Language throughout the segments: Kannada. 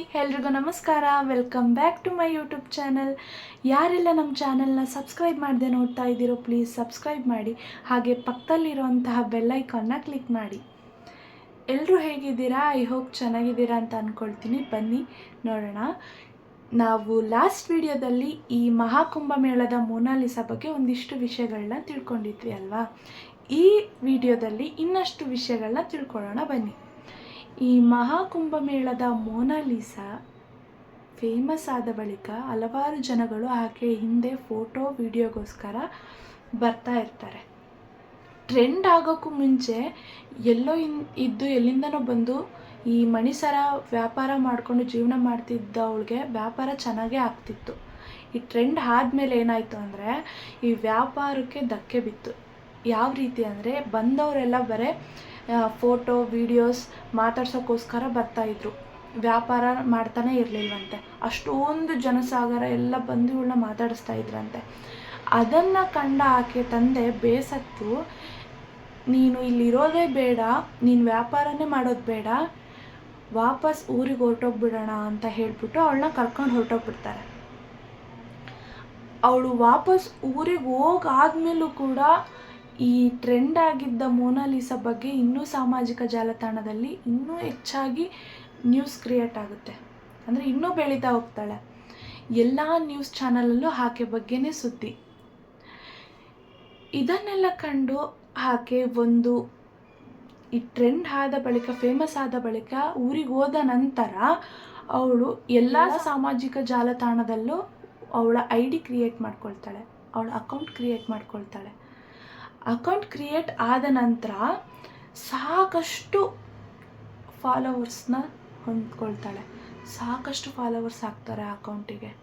ನಮಸ್ಕಾರ. Welcome back to my YouTube channel ಯಾರೆಲ್ಲ ನಮ್ಮ ಚಾನಲ್ನ ಸಬ್ಸ್ಕ್ರೈಬ್ ಮಾಡದೆ ನೋಡ್ತಾ ಇದ್ದೀರೋ ಪ್ಲೀಸ್ ಸಬ್ಸ್ಕ್ರೈಬ್ ಮಾಡಿ. ಹಾಗೆ ಪಕ್ಕದಲ್ಲಿರುವಂತಹ ಬೆಲ್ಲೈಕಾನ್ನ ಕ್ಲಿಕ್ ಮಾಡಿ. ಎಲ್ಲರೂ ಹೇಗಿದ್ದೀರಾ? ಐ ಹೋಪ್ ಚೆನ್ನಾಗಿದ್ದೀರಾ ಅಂತ ಅಂದ್ಕೊಳ್ತೀನಿ ಬನ್ನಿ, ನೋಡೋಣ. ನಾವು ಲಾಸ್ಟ್ ವಿಡಿಯೋದಲ್ಲಿ ಈ ಮಹಾಕುಂಭ ಮೇಳದ ಮೋನಾಲಿಸ ಬಗ್ಗೆ ಒಂದಿಷ್ಟು ವಿಷಯಗಳನ್ನ ತಿಳ್ಕೊಂಡಿದ್ವಿ ಅಲ್ವಾ? ಈ ವಿಡಿಯೋದಲ್ಲಿ ಇನ್ನಷ್ಟು ವಿಷಯಗಳನ್ನ ತಿಳ್ಕೊಳ್ಳೋಣ. ಬನ್ನಿ. ಈ ಮಹಾಕುಂಭ ಮೇಳದ ಮೊನಾಲಿಸಾ ಫೇಮಸ್ ಆದ ಬಳಿಕ ಹಲವಾರು ಜನಗಳು ಆಕೆ ಹಿಂದೆ ಫೋಟೋ, ವಿಡಿಯೋಗೋಸ್ಕರ ಬರ್ತಾ ಇರ್ತಾರೆ. ಟ್ರೆಂಡ್ ಆಗೋಕ್ಕೂ ಮುಂಚೆ ಎಲ್ಲೋ ಇನ್, ಇದ್ದು ಎಲ್ಲಿಂದನೋ ಬಂದು ಈ ಮಣಿಸರ ವ್ಯಾಪಾರ ಮಾಡಿಕೊಂಡು ಜೀವನ ಮಾಡ್ತಿದ್ದವಳಿಗೆ ವ್ಯಾಪಾರ ಚೆನ್ನಾಗೇ ಆಗ್ತಿತ್ತು. ಈ ಟ್ರೆಂಡ್ ಆದಮೇಲೆ ಏನಾಯಿತು ಅಂದರೆ ಈ ವ್ಯಾಪಾರಕ್ಕೆ ಧಕ್ಕೆ ಬಿತ್ತು. ಯಾವ ರೀತಿ ಅಂದರೆ ಬಂದವರೆಲ್ಲ ಬರೀ ಫೋಟೋ, ವೀಡಿಯೋಸ್ ಮಾತಾಡ್ಸೋಕ್ಕೋಸ್ಕರ ಬರ್ತಾಯಿದ್ರು ವ್ಯಾಪಾರ ಮಾಡ್ತಾನೆ ಇರಲಿಲ್ಲವಂತೆ ಅಷ್ಟೊಂದು ಜನಸಾಗರ ಎಲ್ಲ ಬಂದು ಇವಳನ್ನ ಮಾತಾಡಿಸ್ತಾ ಇದ್ರಂತೆ. ಅದನ್ನು ಕಂಡ ಆಕೆ ತಂದೆ ಬೇಸತ್ತು, ನೀನು ಇಲ್ಲಿರೋದೇ ಬೇಡ, ನೀನು ವ್ಯಾಪಾರನೇ ಮಾಡೋದು ಬೇಡ, ವಾಪಸ್ ಊರಿಗೆ ಹೊರಟೋಗ್ಬಿಡೋಣ ಅಂತ ಹೇಳ್ಬಿಟ್ಟು ಅವಳನ್ನ ಕರ್ಕೊಂಡು ಹೊರಟೋಗ್ಬಿಡ್ತಾರೆ. ಅವಳು ವಾಪಸ್ ಊರಿಗೆ ಹೋಗಾದ್ಮೇಲೂ ಕೂಡ ಈ ಟ್ರೆಂಡ್ ಆಗಿದ್ದ ಮೋನಾಲಿಸಾ ಬಗ್ಗೆ ಇನ್ನೂ ಸಾಮಾಜಿಕ ಜಾಲತಾಣದಲ್ಲಿ ಇನ್ನೂ ಹೆಚ್ಚಾಗಿ ನ್ಯೂಸ್ ಕ್ರಿಯೇಟ್ ಆಗುತ್ತೆ. ಅಂದರೆ ಇನ್ನೂ ಬೆಳೀತಾ ಹೋಗ್ತಾಳೆ. ಎಲ್ಲ ನ್ಯೂಸ್ ಚಾನಲಲ್ಲೂ ಆಕೆ ಬಗ್ಗೆನೇ ಸುದ್ದಿ. ಇದನ್ನೆಲ್ಲ ಕಂಡು ಆಕೆ ಒಂದು ಈ ಟ್ರೆಂಡ್ ಆದ ಬಳಿಕ ಫೇಮಸ್ ಆದ ಬಳಿಕ ಊರಿಗೆ ಹೋದ ನಂತರ ಅವಳು ಎಲ್ಲ ಸಾಮಾಜಿಕ ಜಾಲತಾಣದಲ್ಲೂ ಅವಳ ಐ ಡಿ ಕ್ರಿಯೇಟ್ ಮಾಡ್ಕೊಳ್ತಾಳೆ. ಅವಳ ಅಕೌಂಟ್ ಕ್ರಿಯೇಟ್ ಮಾಡ್ಕೊಳ್ತಾಳೆ. ಅಕೌಂಟ್ ಕ್ರಿಯೇಟ್ ಆದ ನಂತರ ಸಾಕಷ್ಟು ಫಾಲೋವರ್ಸ್ನ ಹೊಂದ್ಕೊಳ್ತಾಳೆ. ಸಾಕಷ್ಟು ಫಾಲೋವರ್ಸ್ ಆಗ್ತಾರೆ ಆ ಅಕೌಂಟಿಗೆ.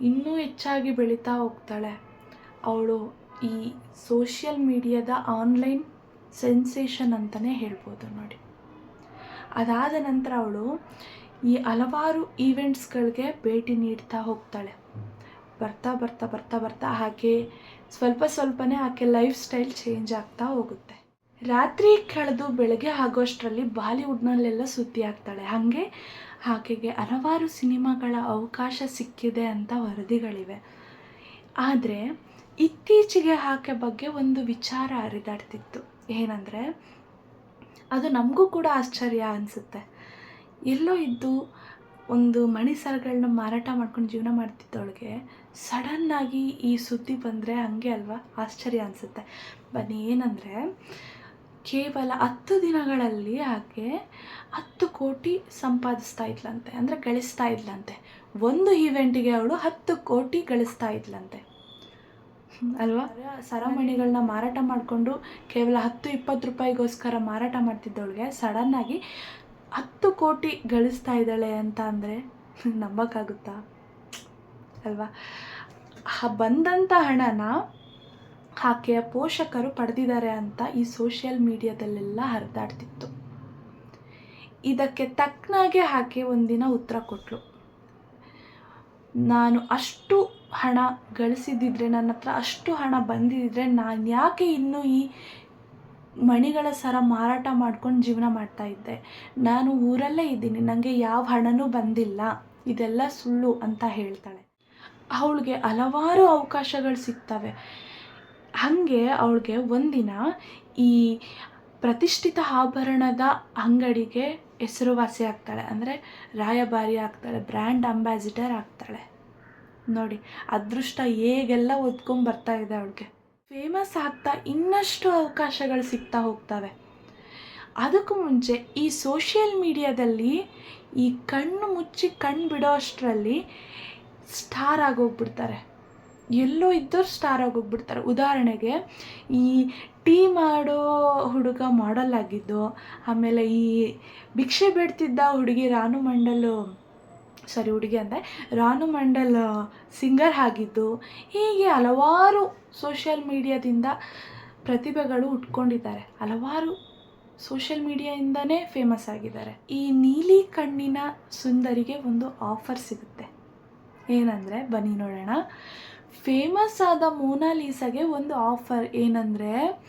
ಇನ್ನೂ ಹೆಚ್ಚಾಗಿ ಬೆಳೀತಾ ಹೋಗ್ತಾಳೆ. ಅವಳು ಈ ಸೋಷಿಯಲ್ ಮೀಡಿಯಾದ ಆನ್ಲೈನ್ ಸೆನ್ಸೇಷನ್ ಅಂತಲೇ ಹೇಳ್ಬೋದು ನೋಡಿ. ಅದಾದ ನಂತರ ಅವಳು ಈ ಹಲವಾರು ಈವೆಂಟ್ಸ್ಗಳಿಗೆ ಭೇಟಿ ನೀಡ್ತಾ ಹೋಗ್ತಾಳೆ. ಬರ್ತಾ ಬರ್ತಾ ಬರ್ತಾ ಬರ್ತಾ ಹಾಗೆ ಸ್ವಲ್ಪ ಸ್ವಲ್ಪನೇ ಆಕೆ ಲೈಫ್ ಸ್ಟೈಲ್ ಚೇಂಜ್ ಆಗ್ತಾ ಹೋಗುತ್ತೆ. ರಾತ್ರಿ ಕಳೆದು ಬೆಳಗ್ಗೆ ಆಗೋಷ್ಟರಲ್ಲಿ ಬಾಲಿವುಡ್ನಲ್ಲೆಲ್ಲ ಸುದ್ದಿ ಆಗ್ತಾಳೆ. ಹಾಗೆ ಆಕೆಗೆ ಹಲವಾರು ಸಿನಿಮಾಗಳ ಅವಕಾಶ ಸಿಕ್ಕಿದೆ ಅಂತ ವರದಿಗಳಿವೆ. ಆದರೆ ಇತ್ತೀಚೆಗೆ ಆಕೆ ಬಗ್ಗೆ ಒಂದು ವಿಚಾರ ಹರಿದಾಡ್ತಿತ್ತು. ಏನಂದರೆ, ಅದು ನಮಗೂ ಕೂಡ ಆಶ್ಚರ್ಯ ಅನಿಸುತ್ತೆ. ಎಲ್ಲೋ ಇದ್ದು ಒಂದು ಮಣಿಸರಗಳನ್ನ ಮಾರಾಟ ಮಾಡ್ಕೊಂಡು ಜೀವನ ಮಾಡ್ತಿದ್ದವಳಿಗೆ ಸಡನ್ನಾಗಿ ಈ ಸುದ್ದಿ ಬಂದರೆ ಹಂಗೆ ಅಲ್ವಾ? ಆಶ್ಚರ್ಯ ಅನಿಸುತ್ತೆ. ಬನ್ನಿ ಏನಂದರೆ ಕೇವಲ ಹತ್ತು ದಿನಗಳಲ್ಲಿ ಆಕೆ ಹತ್ತು ಕೋಟಿ ಸಂಪಾದಿಸ್ತಾ ಇದ್ಲಂತೆ. ಅಂದರೆ ಗಳಿಸ್ತಾ ಇದ್ಲಂತೆ. ಒಂದು ಈವೆಂಟಿಗೆ ಅವಳು ಹತ್ತು ಕೋಟಿ ಗಳಿಸ್ತಾ ಇದ್ಲಂತೆ. ಅಲ್ವಾ? ಸರಮಣಿಗಳನ್ನ ಮಾರಾಟ ಮಾಡಿಕೊಂಡು ಕೇವಲ ಹತ್ತು ಇಪ್ಪತ್ತು ರೂಪಾಯಿಗೋಸ್ಕರ ಮಾರಾಟ ಮಾಡ್ತಿದ್ದವಳಿಗೆ ಸಡನ್ನಾಗಿ ಹತ್ತು ಕೋಟಿ ಗಳಿಸ್ತಾ ಇದ್ದಾಳೆ ಅಂತ ಅಂದರೆ ನಂಬೋಕ್ಕಾಗುತ್ತಾ? ಅಲ್ವಾ ಬಂದಂಥ ಹಣನ ಆಕೆಯ ಪೋಷಕರು ಪಡೆದಿದ್ದಾರೆ ಅಂತ ಈ ಸೋಷಿಯಲ್ ಮೀಡಿಯಾದಲ್ಲೆಲ್ಲ ಹರಿದಾಡ್ತಿತ್ತು. ಇದಕ್ಕೆ ತಕ್ಕನಾಗೆ ಆಕೆ ಒಂದಿನ ಉತ್ತರ ಕೊಟ್ಟಳು ನಾನು ಅಷ್ಟು ಹಣ ಗಳಿಸಿದ್ದಿದ್ರೆ, ನನ್ನ ಹತ್ರ ಅಷ್ಟು ಹಣ ಬಂದಿದ್ದರೆ ನಾನು ಯಾಕೆ ಇನ್ನೂ ಈ ಮಣಿಗಳ ಸರ ಮಾರಾಟ ಮಾಡ್ಕೊಂಡು ಜೀವನ ಮಾಡ್ತಾ ಇದ್ದೆ? ನಾನು ಊರಲ್ಲೇ ಇದ್ದೀನಿ ನನಗೆ ಯಾವ ಹಣನೂ ಬಂದಿಲ್ಲ. ಇದೆಲ್ಲ ಸುಳ್ಳು ಅಂತ ಹೇಳ್ತಾಳೆ. ಅವಳಿಗೆ ಹಲವಾರು ಅವಕಾಶಗಳು ಸಿಗ್ತವೆ. ಹಾಗೆ ಅವಳಿಗೆ ಒಂದಿನ ಈ ಪ್ರತಿಷ್ಠಿತ ಆಭರಣದ ಅಂಗಡಿಗೆ ಹೆಸರುವಾಸಿ ಆಗ್ತಾಳೆ. ಅಂದರೆ ರಾಯಭಾರಿ ಆಗ್ತಾಳೆ, ಬ್ರ್ಯಾಂಡ್ ಅಂಬಾಸಿಡರ್ ಆಗ್ತಾಳೆ. ನೋಡಿ, ಅದೃಷ್ಟ ಹೇಗೆಲ್ಲ ಓದ್ಕೊಂಡು ಬರ್ತಾ ಇದೆ ಅವಳಿಗೆ. ಫೇಮಸ್ ಆಗ್ತಾ ಇನ್ನಷ್ಟು ಅವಕಾಶಗಳು ಸಿಗ್ತಾ ಹೋಗ್ತವೆ. ಅದಕ್ಕೂ ಮುಂಚೆ ಈ ಸೋಷಿಯಲ್ ಮೀಡಿಯಾದಲ್ಲಿ ಈ ಕಣ್ಣು ಮುಚ್ಚಿ ಕಣ್ಣು ಬಿಡೋ ಅಷ್ಟರಲ್ಲಿ ಸ್ಟಾರ್ ಆಗೋಗ್ಬಿಡ್ತಾರೆ. ಎಲ್ಲೋ ಇದ್ದವ್ರು ಸ್ಟಾರ್ ಆಗೋಗ್ಬಿಡ್ತಾರೆ. ಉದಾಹರಣೆಗೆ, ಈ ಟೀ ಮಾಡೋ ಹುಡುಗ ಮಾಡಲ್ ಆಗಿದ್ದು, ಆಮೇಲೆ ಈ ಭಿಕ್ಷೆ ಬೇಡ್ತಿದ್ದ ಹುಡುಗಿ ರಾನು ಮಂಡಲ್ ಸಾರಿ ಹುಡುಗಿ ಅಂದರೆ ರಾನು ಮಂಡಲ್ ಸಿಂಗರ್ ಆಗಿದ್ದು, ಹೀಗೆ ಹಲವಾರು ಸೋಷಿಯಲ್ ಮೀಡಿಯಾದಿಂದ ಪ್ರತಿಭೆಗಳು ಉಟ್ಕೊಂಡಿದ್ದಾರೆ. ಹಲವಾರು ಸೋಷಿಯಲ್ ಮೀಡಿಯಾಯಿಂದನೇ ಫೇಮಸ್ ಆಗಿದ್ದಾರೆ. ಈ ನೀಲಿ ಕಣ್ಣಿನ ಸುಂದರಿಗೆ ಒಂದು ಆಫರ್ ಸಿಗುತ್ತೆ. ಏನಂದರೆ, ಬನ್ನಿ ನೋಡೋಣ. ಫೇಮಸ್ ಆದ ಮೋನಾಲೀಸಾಗೆ ಒಂದು ಆಫರ್ ಏನಂದರೆ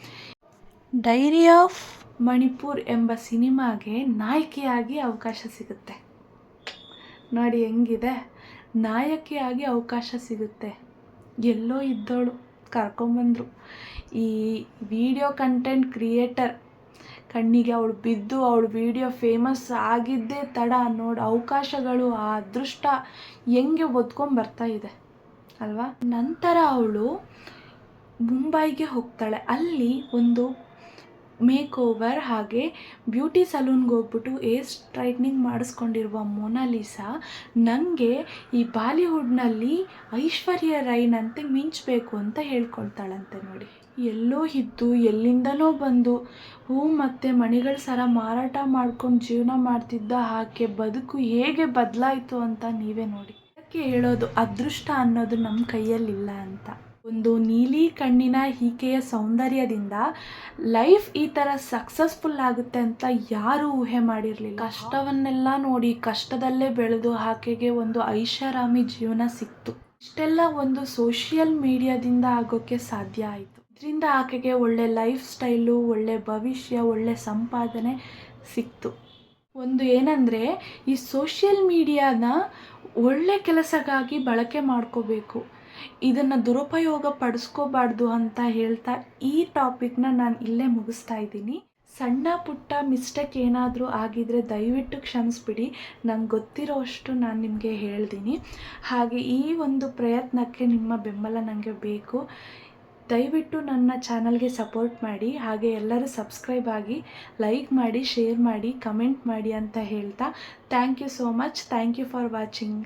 ಡೈರಿ ಆಫ್ ಮಣಿಪುರ್ ಎಂಬ ಸಿನಿಮಾಗೆ ನಾಯಕಿಯಾಗಿ ಅವಕಾಶ ಸಿಗುತ್ತೆ. ನೋಡಿ ಹೆಂಗಿದೆ. ನಾಯಕಿಯಾಗಿ ಅವಕಾಶ ಸಿಗುತ್ತೆ. ಎಲ್ಲೋ ಇದ್ದೋಳು, ಕರ್ಕೊಂಬಂದರು. ಈ ವಿಡಿಯೋ ಕಂಟೆಂಟ್ ಕ್ರಿಯೇಟರ್ ಕಣ್ಣಿಗೆ ಅವಳು ಬಿದ್ದು ಅವಳು ವಿಡಿಯೋ ಫೇಮಸ್ ಆಗಿದ್ದೇ ತಡ ನೋಡಿ ಅವಕಾಶಗಳು ಆ ಅದೃಷ್ಟ ಹೆಂಗೆ ಒದ್ಕೊಂಬರ್ತಾ ಇದೆ, ಅಲ್ವಾ? ನಂತರ ಅವಳು ಮುಂಬೈಗೆ ಹೋಗ್ತಾಳೆ. ಅಲ್ಲಿ ಒಂದು ಮೇಕ್ ಓವರ್ ಹಾಗೆ ಬ್ಯೂಟಿ ಸಲೂನ್ಗೆ ಹೋಗ್ಬಿಟ್ಟು ಏರ್ ಸ್ಟ್ರೈಟ್ನಿಂಗ್ ಮಾಡಿಸ್ಕೊಂಡಿರುವ ಮೊನಾಲಿಸಾ ನನಗೆ ಈ ಬಾಲಿವುಡ್ನಲ್ಲಿ ಐಶ್ವರ್ಯ ರೈನಂತೆ ಮಿಂಚಬೇಕು ಅಂತ ಹೇಳ್ಕೊಳ್ತಾಳಂತೆ ನೋಡಿ. ಎಲ್ಲೋ ಇದ್ದು, ಎಲ್ಲಿಂದಲೋ ಬಂದು ಹೂ ಮತ್ತು ಮಣಿಗಳ ಸರ ಮಾರಾಟ ಮಾಡ್ಕೊಂಡು ಜೀವನ ಮಾಡ್ತಿದ್ದ ಆಕೆ ಬದುಕು ಹೇಗೆ ಬದಲಾಯಿತು ಅಂತ ನೀವೇ ನೋಡಿ. ಅದಕ್ಕೆ ಹೇಳೋದು ಅದೃಷ್ಟ ಅನ್ನೋದು ನಮ್ಮ ಕೈಯಲ್ಲಿಲ್ಲ ಅಂತ. ಒಂದು ನೀಲಿ ಕಣ್ಣಿನ ಈಕೆಯ ಸೌಂದರ್ಯದಿಂದ ಲೈಫ್ ಈ ಥರ ಸಕ್ಸಸ್ಫುಲ್ ಆಗುತ್ತೆ ಅಂತ ಯಾರೂ ಊಹೆ ಮಾಡಿರಲಿಲ್ಲ. ಕಷ್ಟವನ್ನೆಲ್ಲ ನೋಡಿ ಕಷ್ಟದಲ್ಲೇ ಬೆಳೆದು ಆಕೆಗೆ ಒಂದು ಐಷಾರಾಮಿ ಜೀವನ ಸಿಕ್ತು. ಇಷ್ಟೆಲ್ಲ ಒಂದು ಸೋಷಿಯಲ್ ಮೀಡಿಯಾದಿಂದ ಆಗೋಕ್ಕೆ ಸಾಧ್ಯ ಆಯಿತು. ಇದರಿಂದ ಆಕೆಗೆ ಒಳ್ಳೆ ಲೈಫ್ ಸ್ಟೈಲು, ಒಳ್ಳೆ ಭವಿಷ್ಯ, ಒಳ್ಳೆ ಸಂಪಾದನೆ ಸಿಕ್ತು. ಒಂದು ಏನಂದರೆ, ಈ ಸೋಷಿಯಲ್ ಮೀಡಿಯಾನ ಒಳ್ಳೆ ಕೆಲಸಕ್ಕಾಗಿ ಬಳಕೆ ಮಾಡ್ಕೋಬೇಕು. ಇದನ್ನು ದುರುಪಯೋಗ ಪಡಿಸ್ಕೋಬಾರ್ದು ಅಂತ ಹೇಳ್ತಾ ಈ ಟಾಪಿಕ್ನ ನಾನು ಇಲ್ಲೇ ಮುಗಿಸ್ತಾ ಇದ್ದೀನಿ. ಸಣ್ಣ ಪುಟ್ಟ ಮಿಸ್ಟೇಕ್ ಏನಾದರೂ ಆಗಿದರೆ ದಯವಿಟ್ಟು ಕ್ಷಮಿಸ್ಬಿಡಿ. ನಂಗೆ ಗೊತ್ತಿರೋ ಅಷ್ಟು ನಾನು ನಿಮಗೆ ಹೇಳ್ತೀನಿ. ಹಾಗೆ ಈ ಒಂದು ಪ್ರಯತ್ನಕ್ಕೆ ನಿಮ್ಮ ಬೆಂಬಲ ನನಗೆ ಬೇಕು. ದಯವಿಟ್ಟು ನನ್ನ ಚಾನಲ್ಗೆ ಸಪೋರ್ಟ್ ಮಾಡಿ. ಹಾಗೆ ಎಲ್ಲರೂ ಸಬ್ಸ್ಕ್ರೈಬ್ ಆಗಿ ಲೈಕ್ ಮಾಡಿ, ಶೇರ್ ಮಾಡಿ, ಕಮೆಂಟ್ ಮಾಡಿ ಅಂತ ಹೇಳ್ತಾ. Thank you so much. Thank you for watching.